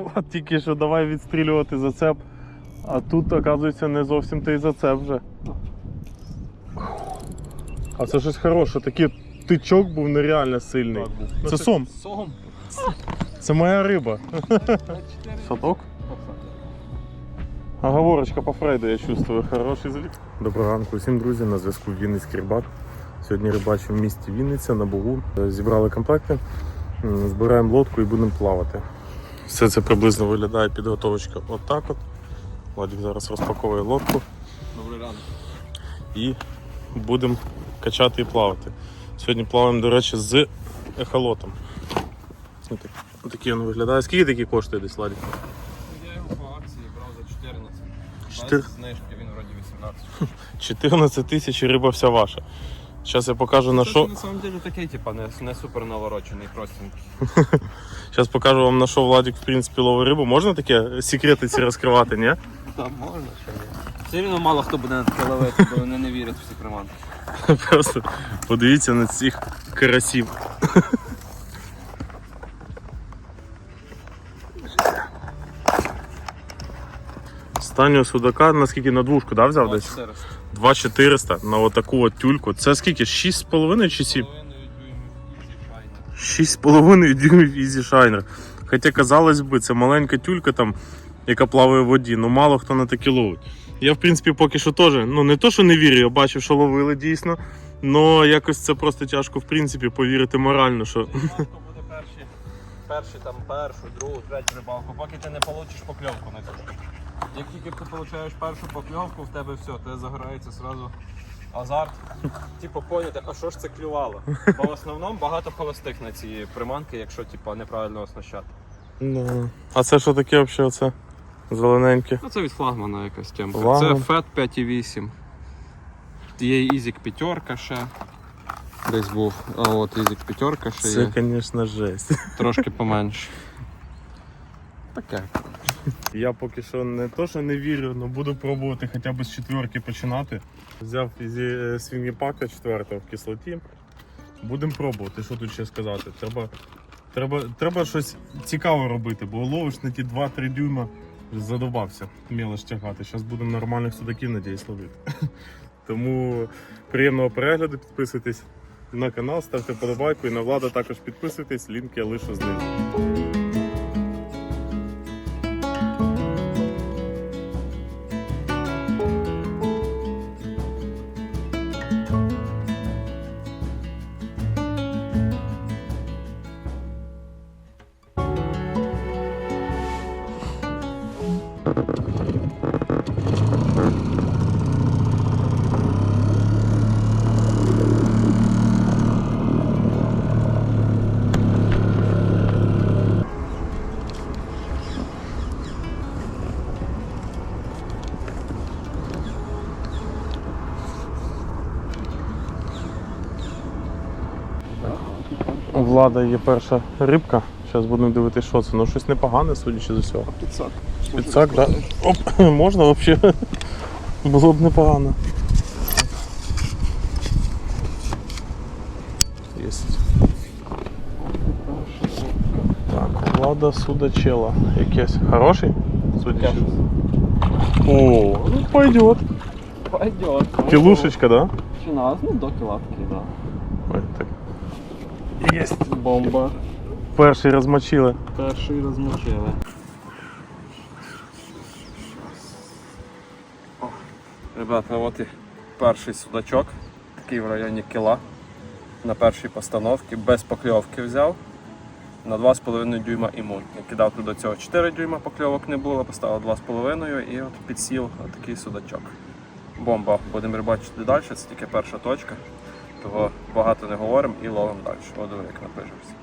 Влад тільки що давай відстрілювати зацеп. А тут, оказується, не зовсім той зацеп вже. А це щось хороше, такий тичок був нереально сильний. Це сом. Сом. Це моя риба. Садок? Оговорочка по Фрейду, я чувствую, хороший залік. Доброго ранку всім друзі, на зв'язку Вінницький рибак. Сьогодні рибачимо в місті Вінниця на Бугу. Зібрали комплекти, збираємо лодку і будемо плавати. Все це приблизно виглядає підготовочка отак от. Владик зараз розпаковує лодку Добрий ранок. і будемо качати і плавати. Сьогодні плаваємо, до речі, з ехолотом. Отак- Отакий він виглядає. Скільки такий коштує десь Владик? Я його по акції брав за 14. Чотир- Без знижки він вроді 18. 14 тисяч і риба вся ваша. Зараз я покажу на що. на самом деле такий, типа, не, не супер наворочений, простенький. Зараз покажу вам на що Владик в принципі ловить рибу. Можна таке секрети ці розкривати, ні? Да, можна що є. Все рівно мало хто буде на таке ловити, бо вони не вірять в ці приманки. Просто подивіться на цих карасів. Останнього судака, наскільки на двушку, да, взяв десь? 2400 на отаку от тюльку. Це скільки? 6,5 чи 7? 6,5 дюймів Easy Shiner. Хоча, казалось би, це маленька тюлька, там, яка плаває в воді, ну мало хто на такі ловить. Я, в принципі, поки що теж, ну не то, що не вірю, я бачив, що ловили дійсно, але якось це просто тяжко, в принципі, повірити морально, що перші, перші там першу, другу, третю рибалку, поки ти не получиш покльовку на цю штуку. Як тільки ти получаєш першу покльовку, в тебе все, тебе загорається сразу азарт. Типу поняти, а що ж це клювало? Бо в основному багато холостих на ці приманки, якщо типу, неправильно оснащати. Ну, А це що таке взагалі оце? Зелененьке? Ну це від флагмана якась темка. Флагман. Це FET 5.8. Є Ізік п'ятерка ще. Десь був. А от Ізік п'ятерка ще Це, є. звісно, жесть. Трошки поменше. Таке. Я поки що не то, що не вірю, але буду пробувати хоча б з четверки починати. Взяв зі свінгіпака четвертого в кислоті. Будемо пробувати, що тут ще сказати. Треба, треба, треба щось цікаве робити, бо ловиш на ті 2-3 дюйма, задобався мелоч тягати. Зараз будемо нормальних судаків, надіюсь, ловити. Тому приємного перегляду, підписуйтесь на канал, ставте подобайку і на влада також підписуйтесь, лінк я лишу знизу. Влада є перша рибка. Зараз будемо дивитися, що це. Ну щось непогане, судячи з усього. Підсак. Підсак, так? Оп, можна взагалі? Було б непогано. Єсть. Так, Влада судачела. Якесь. Хороший? Судячи. О, ну пойдет. Пойдет. Кілушечка, да? Чи нас? Ну, до кілатки, так. Єсть. Бомба. Перший розмочили. Перший розмочили. Ребята, от і перший судачок, такий в районі кіла. На першій постановці, без покльовки взяв. На 2,5 дюйма імун. Я кидав туди цього 4 дюйма покльовок не було, поставив 2,5 і от підсів такий судачок. Бомба. Будемо рибачити далі, це тільки перша точка. Того багато не говоримо і ловимо далі. Диви, як напижився.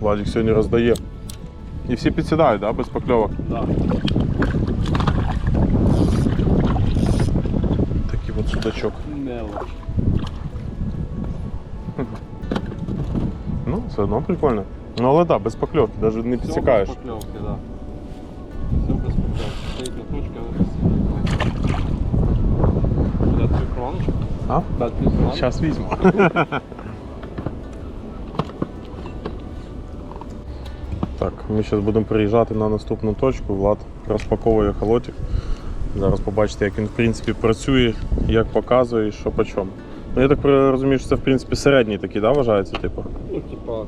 Владик сьогодні роздає. І всі підсідають, да? без покльовок. Да. Такий от судачок. Мелоч. Ну, все одно прикольно. Ну але так, да, без покльовки, навіть не підсікаєш. Без покльовки, да. А? Сейчас візьму. Так, ми зараз будемо приїжджати на наступну точку. Влад розпаковує холотик. Зараз побачите, як він в принципі працює, як показує, що по чому. Ну я так розумію, що це в принципі середній такий, да, вважається, типу? Ну, типа,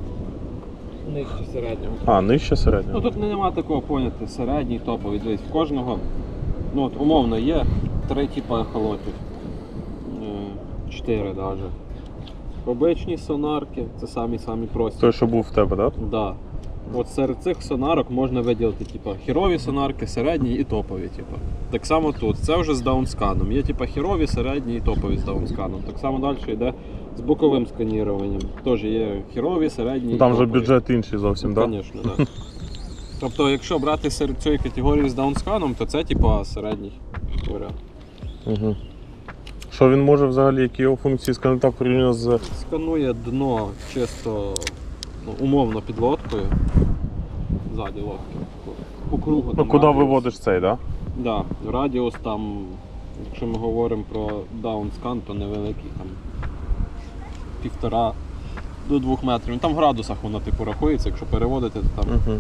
нижче середнього. А, нижче середнього. Ну тут нема такого поняття, середній топовий. десь в кожного, ну от умовно є три типи холотів. 4 навіть. Обичні сонарки, це самі-самі прості. Той, що був в тебе, так? Да? Да. От серед цих сонарок можна виділити типу, хірові сонарки, середні і топові. Типу. Так само тут. Це вже з даунсканом. Є типу, хірові, середні і топові з даунсканом. Так само далі йде з боковим сканіруванням. Теж є хірові, середні. Ну, і Там вже бюджет інший зовсім, так? Звісно, так. Тобто, якщо брати серед цієї категорії з даунсканом, то це типу, середній варіант. Угу. Що він може взагалі, які його функції, скажімо так, порівняно з. Сканує дно чисто ну, умовно під лодкою. Ззаді лодки. По кругу. Ну, там куди радіус. виводиш цей, так? Да, радіус там, якщо ми говоримо про даунскан, то невеликий, там півтора до двох метрів. Ну, Там в градусах воно типу рахується, якщо переводити, то там Угу.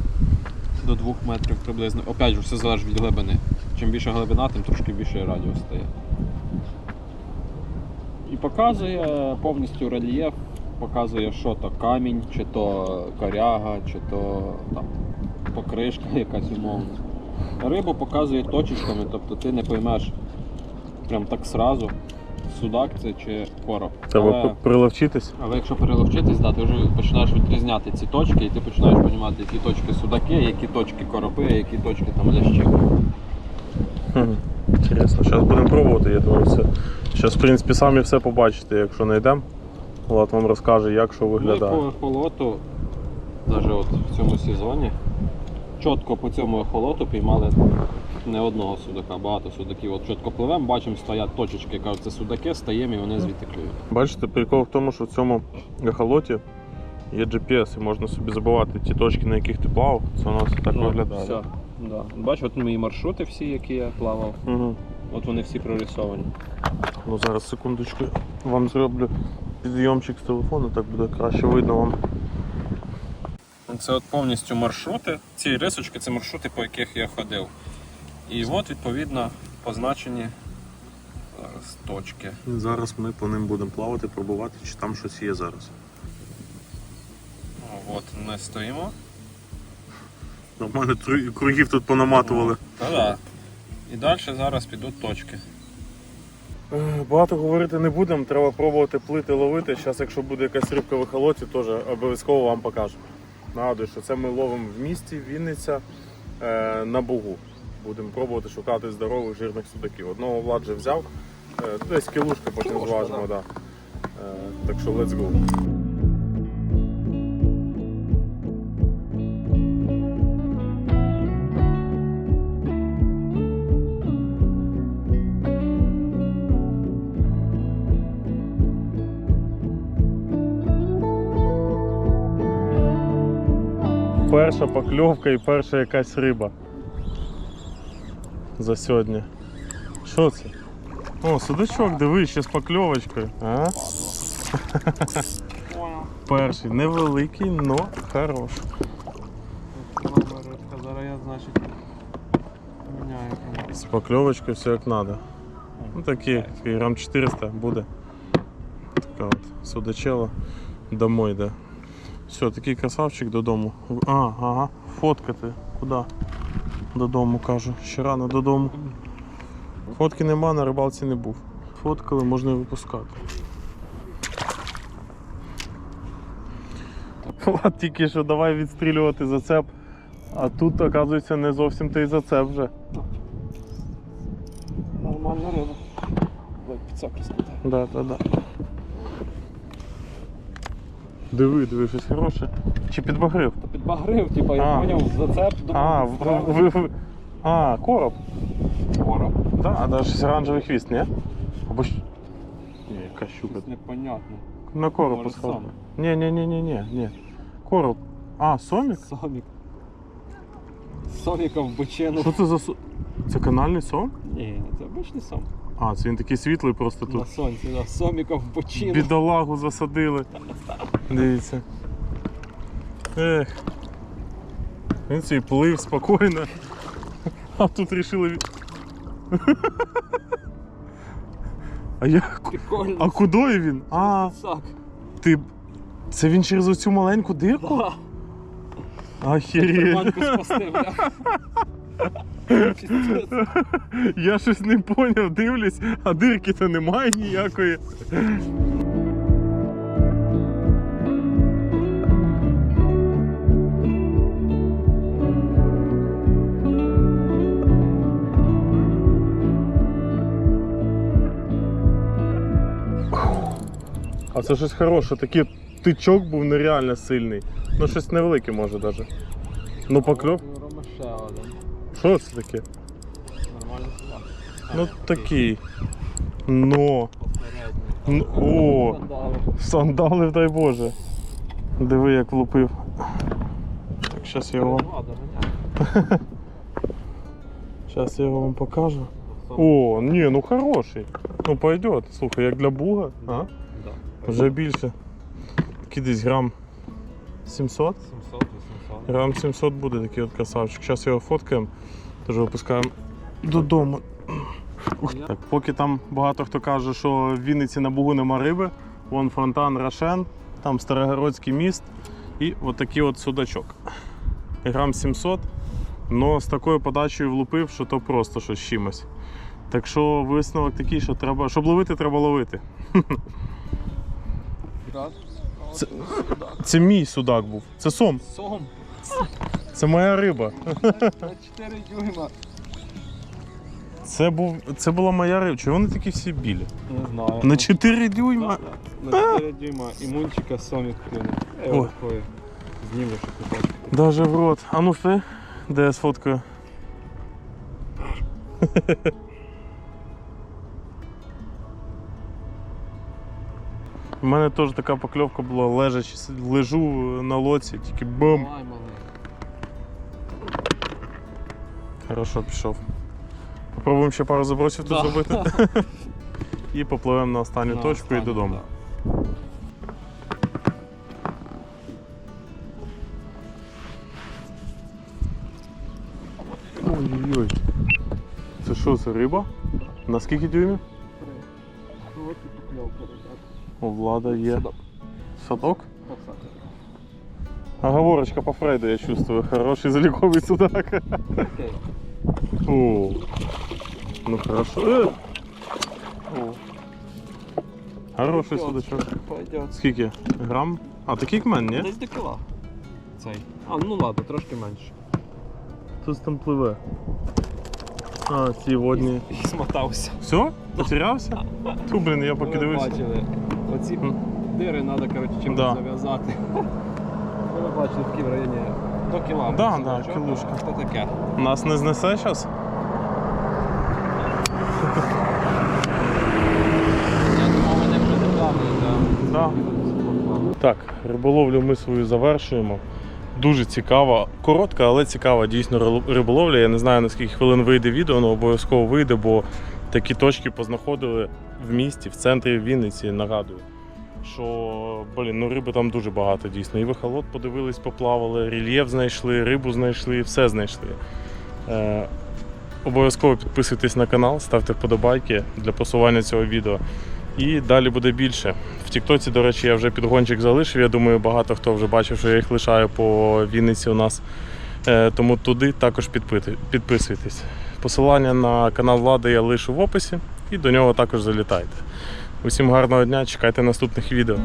до двох метрів приблизно. Опять же, все залежить від глибини. Чим більше глибина, тим трошки більше радіус стає. І показує повністю рельєф, показує, що то камінь, чи то коряга, чи то там покришка якась умовна. Рибу показує точечками, тобто ти не поймеш прям так сразу, судак це чи короб. Треба Але- приловчитись. але якщо переловчитись, да, ти вже починаєш відрізняти ці точки, і ти починаєш розуміти, які точки судаки, які точки коропи, які точки там лящі. Хм, Інтересно, зараз будемо пробувати, я думаю, все. Зараз, в принципі, самі все побачите, якщо знайдемо. Влад вам розкаже, як що Ми виглядає. по ехолоту, навіть от в цьому сезоні, чітко по цьому ехолоту піймали не одного судака, багато судаків. От чітко пливемо, бачимо, стоять точечки, кажуть, це судаки, стаємо і вони звідти клюють. Бачите, прикол в тому, що в цьому ехолоті є GPS і можна собі забивати ті точки, на яких ти плавав. Це у нас так виглядає. Все. Да. Бачиш, от мої маршрути всі, які я плавав, Угу. От вони всі прорисовані. Ну зараз секундочку вам зроблю підйомчик з телефону, так буде краще видно вам. Це от повністю маршрути. Ці рисочки це маршрути, по яких я ходив. І от, відповідно, позначені зараз точки. І зараз ми по ним будемо плавати, пробувати, чи там щось є зараз. От ми стоїмо. Нормально кругів тут понаматували. Та-да. І далі зараз підуть точки. Е, Багато говорити не будемо, треба пробувати плити, ловити. Зараз, якщо буде якась рибка в ехолоті, теж обов'язково вам покажемо. Нагадую, що це ми ловимо в місті Вінниця е, на Бугу. Будемо пробувати шукати здорових жирних судаків. Одного Влад вже взяв, е, десь кілушка потім зважимо. Да. Е, так що let's go. Перша покльовка і перша якась риба. За сьогодні. Що це? О, судачок, дивись, ще з покльовочкою. А? Перший невеликий, но хороший. Зараз я, значить, міняю. З покльовочкою все як треба. Ну такий грам 400 буде. Така от судачела домой йде. Все, такий красавчик додому. А, ага, фоткати. Куди? Додому кажу. Ще рано додому. Фотки нема, на рибалці не був. Фоткали, можна і випускати. Влад тільки що давай відстрілювати зацеп. А тут, оказується, не зовсім той зацеп вже. Нормальна риба. Підсак розкрутив. Да, да, да. Диви, диви, щось хороше. Чи підбагрив? Підбагрив, типа, А. я поняв, зацеп думав, А, в, в, в, а, короб. короб. Да, а даже щось оранжевий хвіст, ні? Або ж... Ні, яка щука. Щось непонятне. На короб Може, посхав. сомик? Ні, ні, ні, ні, ні, ні. Короб. А, сомік? Сомік. Соміка в бочину. Що це за сом? Це канальний сом? Ні, це обичний сом. А, це він такий світлий просто тут. На сонці, да. Соміка в. Бідолагу засадили. Дивіться. Ех. Він цей плив спокійно. А тут рішили. від- А як? Прикольно. А куди він? А, Так. ти. Це він через оцю маленьку дирку? Приманку спасти, бля. Я щось не поняв, дивлюсь, а дирки то немає ніякої. А це щось хороше, такий тичок був нереально сильний. Ну щось невелике може навіть. Ну покльов. Що це таке? Нормально сюди. Ну такий. Но. Н- О, Сандали. дай Боже. Диви, як влупив. Так, зараз я вам. Зараз я вам покажу. О, ні, ну хороший. Ну пойдет. Слухай, як для буга, а? Да. Вже більше. Такий десь грам 700. 700 800. Грам 700 буде такий от красавчик. Зараз його фоткаємо, теж випускаємо додому. Ух, так, поки там багато хто каже, що в Вінниці на Бугу нема риби, вон фонтан Рошен, там Старогородський міст і от такий от судачок. Грам 700, але з такою подачею влупив, що то просто щось чимось. Так що висновок такий, що треба, щоб ловити, треба ловити. Це- Це мій судак був. Це сом. Сом. Це моя риба. На 4 дюйма. Це, був, це була моя риба. Чого вони такі всі білі? Не знаю. На 4 дюйма. На 4 дюйма імунчика сомік клюнув. Я Ой. такою знімлю, щоб. Даже в рот. А ну ти, де я сфоткаю? У мене теж така покльовка була, лежачи, лежу на лоці, тільки бум. Малий. Хорошо, пішов. Попробуємо ще пару забросів тут зробити. І попливемо на останню На точку і додому. да. Ой-ой-ой. Це що за риба? На скільки дюймів? Влада є. Садок. Садок? Оговорочка по Фрейду, я чувствую. Хороший заліковий судак. Окей. О, ну хорошо. Е! О. Хороший судачок. Пойдет. Скільки? Грам? А такий як мен, ні? Десь до кіла. Цей. А, ну ладно, трошки менше. Тут там пливе. А, ці водні. І смотався. Все? Потерявся? Ту, блін, я поки дивився. Оці дири треба, коротше, чимось Да. зав'язати. Ви бачили такі в районі до кіла. Да, Просто да, бачок, кілушка. а Що таке? Нас не знесе зараз? Я думав, мене придавали, Да. Так, риболовлю ми свою завершуємо. Дуже цікава, коротка, але цікава дійсно рил- риболовля. Я не знаю наскільки хвилин вийде відео, але обов'язково вийде, бо такі точки познаходили в місті, в центрі Вінниці, нагадую. Що блін, ну риби там дуже багато дійсно. І вихолод подивились, поплавали, рельєф знайшли, рибу знайшли, все знайшли. Е, обов'язково підписуйтесь на канал, ставте вподобайки для просування цього відео. І далі буде більше. В Тіктоці, до речі, я вже підгончик залишив. Я думаю, багато хто вже бачив, що я їх лишаю по Вінниці у нас. Е, Тому туди також підпити- підписуйтесь. Посилання на канал Влади я лишу в описі і до нього також залітайте. Усім гарного дня, чекайте наступних відео.